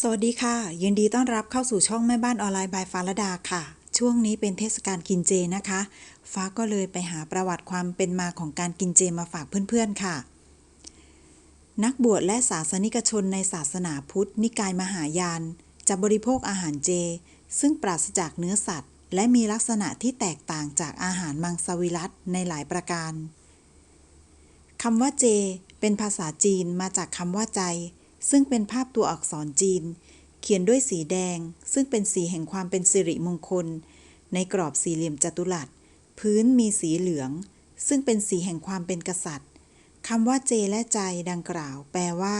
สวัสดีค่ะ ยินดีต้อนรับเข้าสู่ช่องแม่บ้านออนไลน์บายฟ้าละดาค่ะ ช่วงนี้เป็นเทศกาลกินเจนะคะ ฟ้าก็เลยไปหาประวัติความเป็นมาของการกินเจมาฝากเพื่อนๆค่ะ นักบวชและศาสนิกชนในศาสนาพุทธ นิกายมหายาน จะบริโภคอาหารเจ ซึ่งปราศจากเนื้อสัตว์ และมีลักษณะที่แตกต่างจากอาหารมังสวิรัตในหลายประการคำว่าเจ เป็นภาษาจีนมาจากคำว่าใจ ซึ่งเป็นภาพตัวอักษรจีน เขียนด้วยสีแดง ซึ่งเป็นสีแห่งความเป็นสิริมงคล ในกรอบสี่เหลี่ยมจัตุรัส พื้นมีสีเหลือง ซึ่งเป็นสีแห่งความเป็นกษัตริย์คำว่าเจและใจดังกล่าว แปลว่า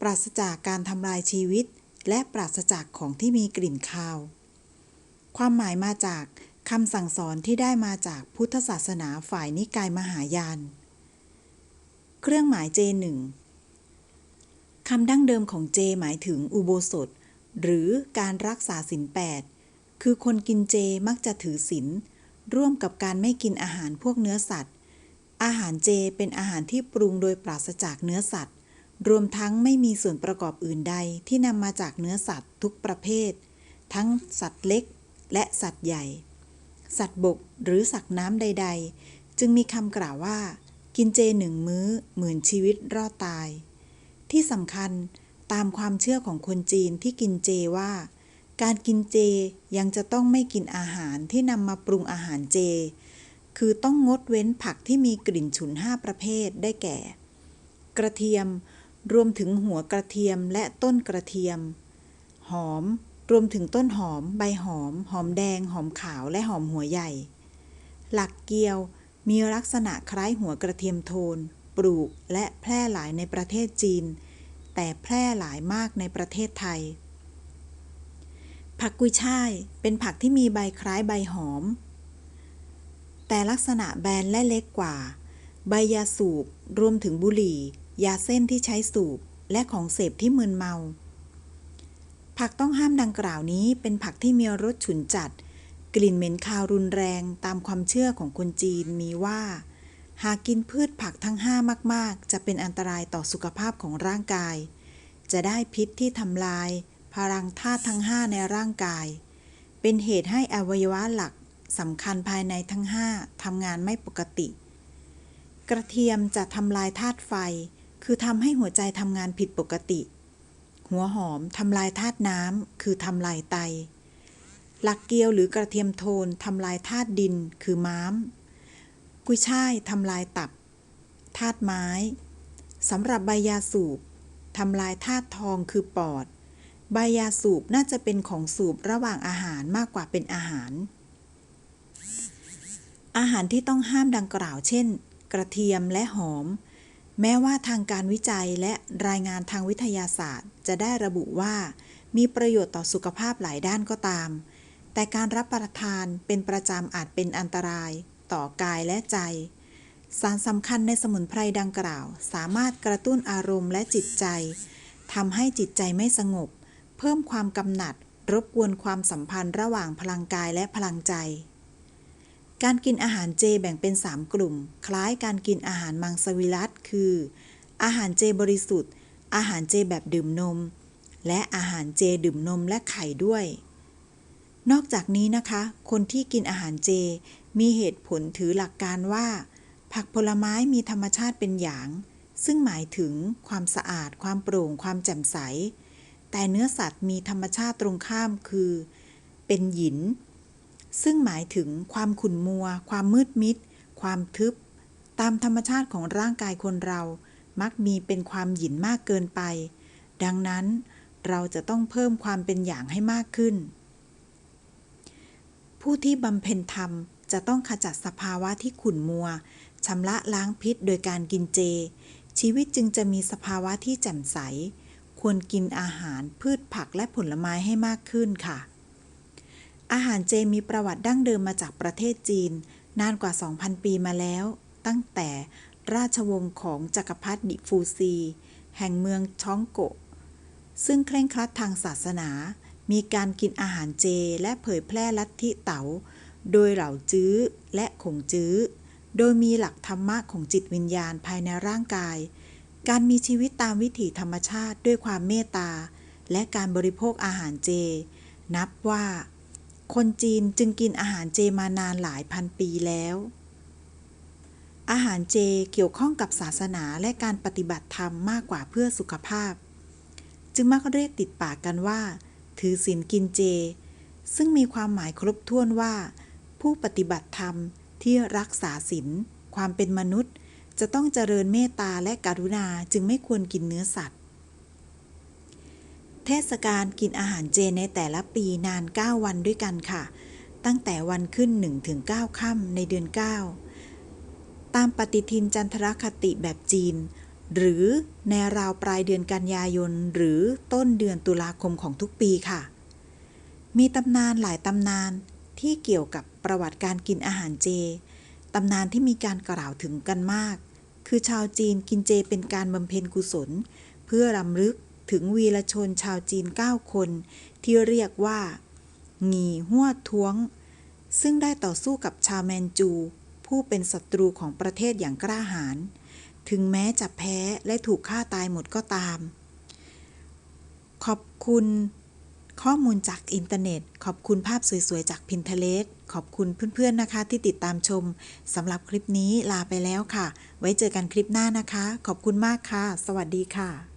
ปราศจากการทำลายชีวิต และปราศจากของที่มีกลิ่นคาว ความหมายมาจากคำสั่งสอนที่ได้มาจากพุทธศาสนาฝ่ายนิกายมหายาน เครื่องหมายเจหนึ่ง คำดั้งเดิมของเจหมายถึงอุโบสถ หรือการรักษาศีลแปดคือคนกินเจมักจะถือศีลร่วมกับการไม่กินอาหารพวกเนื้อสัตว์ อาหารเจเป็นอาหารที่ปรุงโดยปราศจากเนื้อสัตว์ รวมทั้งไม่มีส่วนประกอบอื่นใดที่นำมาจากเนื้อสัตว์ทุกประเภท ทั้งสัตว์เล็กและสัตว์ใหญ่ สัตว์บกหรือสัตว์น้ำใด ๆ จึงมีคำกล่าวว่า กินเจหนึ่งมื้อเหมื่นชีวิตรอดตาย ที่สำคัญตามความเชื่อของคนจีนที่กินเจว่า การกินเจยังจะต้องไม่กินอาหารที่นำมาปรุงอาหารเจ คือต้องงดเว้นผักที่มีกลิ่นฉุนห้าประเภทได้แก่ กระเทียม รวมถึงหัวกระเทียมและต้นกระเทียม หอม รวมถึงต้นหอม ใบหอม หอมแดง หอมขาวและหอมหัวใหญ่ หลักเกียวมีลักษณะคล้ายหัวกระเทียมโทน ปลูกและแพร่หลายในประเทศจีน แต่แพร่หลายมากในประเทศไทย ผักกุยช่ายเป็นผักที่มีใบคล้ายใบหอม แต่ลักษณะแบนและเล็กกว่า ใบยาสูบรวมถึงบุหรี่ ยาเส้นที่ใช้สูบและของเสพที่มึนเมา ผักต้องห้ามดังกล่าวนี้เป็นผักที่มีรสฉุนจัด กลิ่นเหม็นคาวรุนแรงตามความเชื่อของคนจีนมีว่า หากกินพืชผักทั้งห้ามาก ๆ จะเป็นอันตรายต่อสุขภาพของร่างกาย จะได้พิษที่ทำลาย พลังธาตุทั้งห้าในร่างกาย เป็นเหตุให้อวัยวะหลักสำคัญภายในทั้งห้าทำงานไม่ปกติ กระเทียมจะทำลายธาตุไฟ คือทำให้หัวใจทำงานผิดปกติ หัวหอมทำลายธาตุน้ำคือทำลายไต หลักเกียวหรือกระเทียมโทนทำลายธาตุดินคือม้าม กุยช่ายทำลายตับธาตุไม้สำหรับใบยาสูบทำลายธาตุทองคือปอด ใบยาสูบน่าจะเป็นของสูบระหว่างอาหารมากกว่าเป็นอาหาร อาหารที่ต้องห้ามดังกล่าว เช่น กระเทียมและหอม แม้ว่าทางการวิจัยและรายงานทางวิทยาศาสตร์ จะได้ระบุว่า มีประโยชน์ต่อสุขภาพหลายด้านก็ตาม แต่การรับประทานเป็นประจำอาจเป็นอันตราย ต่อกายและใจ สารสำคัญในสมุนไพรดังกล่าว สามารถกระตุ้นอารมณ์และจิตใจทำให้จิตใจไม่สงบ เพิ่มความกำหนัด รบกวนความสัมพันธ์ระหว่างพลังกายและพลังใจ การกินอาหารเจแบ่งเป็น 3 กลุ่ม คล้ายการกินอาหารมังสวิรัตคือ อาหารเจบริสุทธิ์ อาหารเจแบบดื่มนม และอาหารเจดื่มนมและไข่ด้วย นอกจากนี้นะคะ คนที่กินอาหารเจ มีเหตุผลถือหลักการว่า ผักผลไม้มีธรรมชาติเป็นอย่าง ซึ่งหมายถึงความสะอาด ความโปร่ง ความแจ่มใส แต่เนื้อสัตว์มีธรรมชาติตรงข้ามคือ เป็นหยิน ซึ่งหมายถึงความขุ่นมัว ความมืดมิด ความทึบ ตามธรรมชาติของร่างกายคนเรา มักมีเป็นความหยินมากเกินไป ดังนั้นเราจะต้องเพิ่มความเป็นอย่างให้มากขึ้น ผู้ที่บำเพ็ญธรรม จะต้องขจัดสภาวะที่ขุ่นมัวชำระล้างพิษโดยการกินเจ ชีวิตจึงจะมีสภาวะที่แจ่มใส ควรกินอาหารพืชผักและผลไม้ให้มากขึ้นค่ะ อาหารเจมีประวัติดั้งเดิมมาจากประเทศจีน นานกว่า 2,000 ปีมาแล้ว ตั้งแต่ราชวงศ์ของจักรพรรดิฟูซี แห่งเมืองช้องโกะ ซึ่งเคร่งครัดทางศาสนา มีการกินอาหารเจและเผยแพร่ลัทธิเต๋า โดยเหล่าจื้อและขงจื้อ โดยมีหลักธรรมะของจิตวิญญาณภายในร่างกาย การมีชีวิตตามวิถีธรรมชาติด้วยความเมตตา และการบริโภคอาหารเจ นับว่า คนจีนจึงกินอาหารเจมานานหลายพันปีแล้ว อาหารเจเกี่ยวข้องกับศาสนาและการปฏิบัติธรรมมากกว่าเพื่อสุขภาพ จึงมักเรียกติดปากกันว่า ถือศีลกินเจ ซึ่งมีความหมายครบถ้วนว่า ผู้ปฏิบัติธรรมที่รักษาศีลความเป็นมนุษย์ จะต้องเจริญเมตตาและกรุณาจึงไม่ควรกินเนื้อสัตว์ เทศกาลกินอาหารเจในแต่ละปีนาน 9 วันด้วยกันค่ะ ตั้งแต่วันขึ้น 1-9ค่ำในเดือน 9 ตามปฏิทินจันทรคติแบบจีน หรือในราวปลายเดือนกันยายน หรือต้นเดือนตุลาคมของทุกปีค่ะ มีตำนานหลายตำนานที่เกี่ยวกับ ประวัติการกินอาหารเจ ตำนานที่มีการกล่าวถึงกันมาก คือชาวจีนกินเจเป็นการบำเพ็ญกุศล เพื่อรำลึกถึงวีรชนชาวจีน 9 คน ที่เรียกว่างีหัวท้วง ซึ่งได้ต่อสู้กับชาวแมนจู ผู้เป็นศัตรูของประเทศอย่างกล้าหาญถึงแม้จะแพ้และถูกฆ่าตายหมดก็ตาม ขอบคุณ ข้อมูลจากอินเทอร์เน็ต ขอบคุณภาพสวยๆ จาก Pinterest ขอบคุณเพื่อนๆนะคะที่ติดตามชมสำหรับคลิปนี้ลาไปแล้วค่ะ ไว้เจอกันคลิปหน้านะคะ ขอบคุณมากค่ะ สวัสดีค่ะ